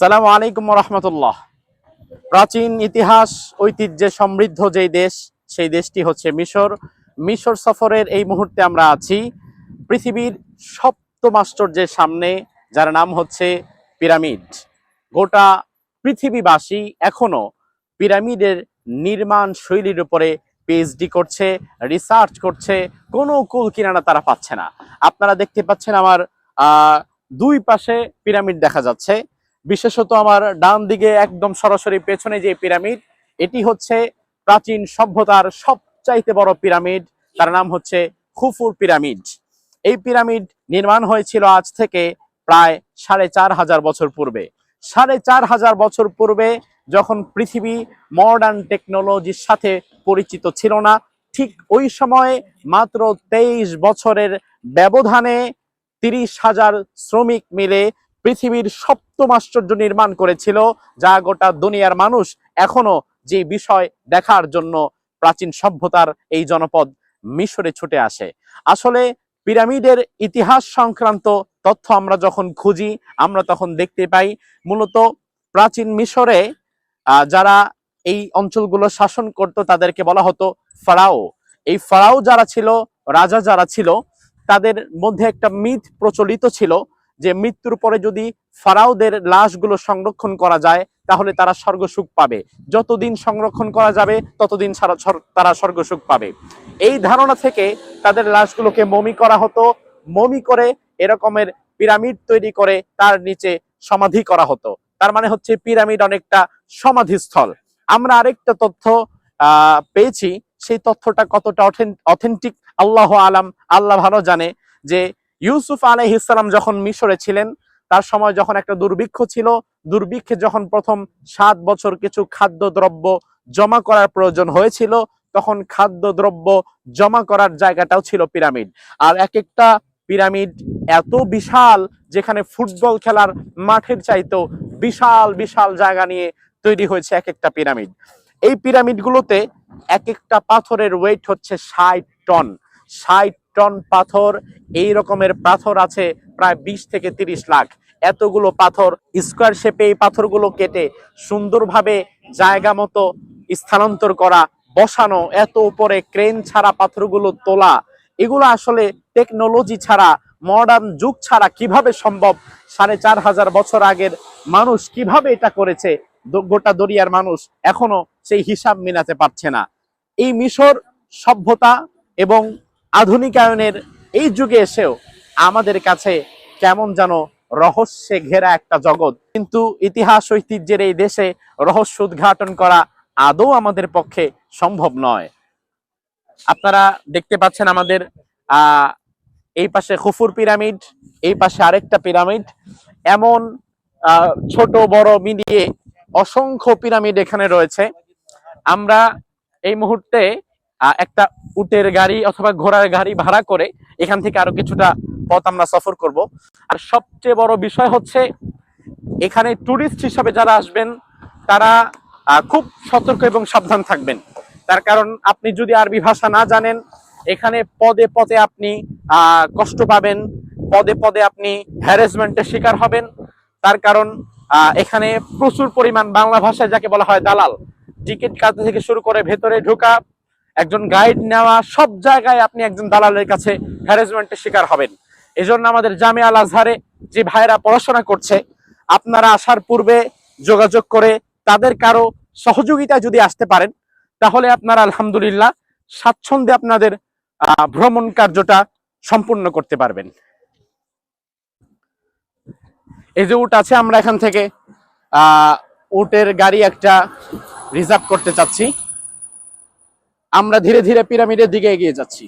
সালাম আলাইকুম রহমতুল্লাহ। প্রাচীন ইতিহাস, ঐতিহ্যে সমৃদ্ধ যেই দেশ, সেই দেশটি হচ্ছে মিশর। মিশর সফরের এই মুহূর্তে আমরা আছি পৃথিবীর সপ্তম আশ্চর্যের সামনে, যার নাম হচ্ছে পিরামিড। গোটা পৃথিবীবাসী এখনও পিরামিডের নির্মাণ শৈলীর উপরে পিএইচডি করছে রিসার্চ করছে, কোনো কুল কিনারা তারা পাচ্ছে না। আপনারা দেখতে পাচ্ছেন আমার দুই পাশে পিরামিড দেখা যাচ্ছে। বিশেষত আমার ডান দিকে একদম সরাসরি পেছনে যে পিরামিড, এটি হচ্ছে প্রাচীন সভ্যতার সবচাইতে বড় পিরামিড। তার নাম হচ্ছে খুফুর পিরামিড। এই পিরামিড নির্মাণ হয়েছিল আজ থেকে প্রায় সাড়ে চার হাজার বছর পূর্বে। সাড়ে চার হাজার বছর পূর্বে যখন পৃথিবী মডার্ন টেকনোলজির সাথে পরিচিত ছিল না, ঠিক ওই সময়ে মাত্র তেইশ বছরের ব্যবধানে তিরিশ হাজার শ্রমিক মিলে পৃথিবীর সপ্তম আশ্চর্য নির্মাণ করেছিল, যা গোটা দুনিয়ার মানুষ এখনও যে বিষয় দেখার জন্য প্রাচীন সভ্যতার এই জনপদ মিশরে ছুটে আসে। আসলে পিরামিডের ইতিহাস সংক্রান্ত তথ্য আমরা যখন খুঁজি, আমরা তখন দেখতে পাই মূলত প্রাচীন মিশরে যারা এই অঞ্চলগুলো শাসন করত, তাদেরকে বলা হতো ফারাও। এই ফারাও যারা ছিল, রাজা যারা ছিল, তাদের মধ্যে একটা মিথ প্রচলিত ছিল যে মৃত্যুর পরে যদি ফারাওদের লাশগুলো সংরক্ষণ করা যায়, তাহলে তারা স্বর্গসুখ পাবে। যতদিন সংরক্ষণ করা যাবে, ততদিন তারা স্বর্গসুখ পাবে। এই ধারণা থেকে তাদের লাশগুলোকে মমি করা হতো। মমি করে এরকমের পিরামিড তৈরি করে তার নিচে সমাধি করা হতো। তার মানে হচ্ছে পিরামিড অনেকটা সমাধিস্থল। আমরা আরেকটা তথ্য পেয়েছি। সেই তথ্যটা কতটা অথেন্টিক, আল্লাহ আলাম, আল্লাহ ভালো জানে যে ইউসুফ আলহ ইসলাম যখন মিশরে ছিলেন, তার সময় যখন একটা দুর্ভিক্ষ ছিল, দুর্ভিক্ষে যখন প্রথম সাত বছর কিছু খাদ্যদ্রব্য জমা করার প্রয়োজন হয়েছিল, তখন খাদ্যদ্রব্য জমা করার জায়গাটাও ছিল পিরামিড। আর এক একটা পিরামিড এত বিশাল, যেখানে ফুটবল খেলার মাঠের চাইতেও বিশাল বিশাল জায়গা নিয়ে তৈরি হয়েছে এক একটা পিরামিড। এই পিরামিডগুলোতে এক একটা পাথরের ওয়েট হচ্ছে ষাট টন ষাট টন পাথর, এই রকমের পাথর আছে প্রায় বিশ থেকে তিরিশ লাখ। এতগুলো পাথর, স্কোয়ার শেপে এই পাথরগুলো কেটে সুন্দরভাবে জায়গা মতো স্থানান্তর করা, বসানো, এত উপরে ক্রেন ছাড়া পাথরগুলো তোলা। এগুলো আসলে টেকনোলজি ছাড়া মডার্ন যুগ ছাড়া কীভাবে সম্ভব? সাড়ে চার হাজার বছর আগের মানুষ কীভাবে এটা করেছে? গোটা দরিয়ার মানুষ এখনও সেই হিসাব মিলাতে পারছে না। এই মিশর সভ্যতা এবং আধুনিকায়নের এই যুগে এসেও আমাদের কাছে কেমন যেন রহস্যে ঘেরা একটা জগৎ। কিন্তু ইতিহাস, ঐতিহ্যের এই দেশে রহস্য উদ্ঘাটন করা আদৌ আমাদের পক্ষে সম্ভব নয়। আপনারা দেখতে পাচ্ছেন আমাদের এই পাশে খুফুর পিরামিড, এই পাশে আরেকটা পিরামিড। এমন ছোট, বড়, মিলিয়ে অসংখ্য পিরামিড এখানে রয়েছে। আমরা এই মুহূর্তে একটা উটের গাড়ি অথবা ঘোড়ার গাড়ি ভাড়া করে এখান থেকে আরও কিছুটা পথ আমরা সফর করব। আর সবচেয়ে বড় বিষয় হচ্ছে, এখানে টুরিস্ট হিসাবে যারা আসবেন, তারা খুব সতর্ক এবং সাবধান থাকবেন। তার কারণ আপনি যদি আরবি ভাষা না জানেন, এখানে পদে পদে আপনি কষ্ট পাবেন, পদে পদে আপনি হ্যারাসমেন্টের শিকার হবেন। তার কারণ এখানে প্রচুর পরিমাণ বাংলা ভাষায় যাকে বলা হয় দালাল। টিকিট কাটতে থেকে শুরু করে ভেতরে ঢোকা একজন গাইড নেওয়া সব জায়গায় আপনি একজন দালালের কাছে হ্যারাসমেন্টের শিকার হবেন। এজন্য আমাদের আল আজহারে যে ভাইরা পড়াশোনা করছে, আপনারা আসার পূর্বে যোগাযোগ করে তাদের কারও সহযোগিতায় যদি আসতে পারেন, তাহলে আপনারা আলহামদুলিল্লাহ স্বাচ্ছন্দ্যে আপনাদের ভ্রমণ কার্যটা সম্পূর্ণ করতে পারবেন। এই যে উট আছে, আমরা এখান থেকে উটের গাড়ি একটা রিজার্ভ করতে চাচ্ছি। আমরা ধীরে ধীরে পিরামিডের দিকে এগিয়ে যাচ্ছি।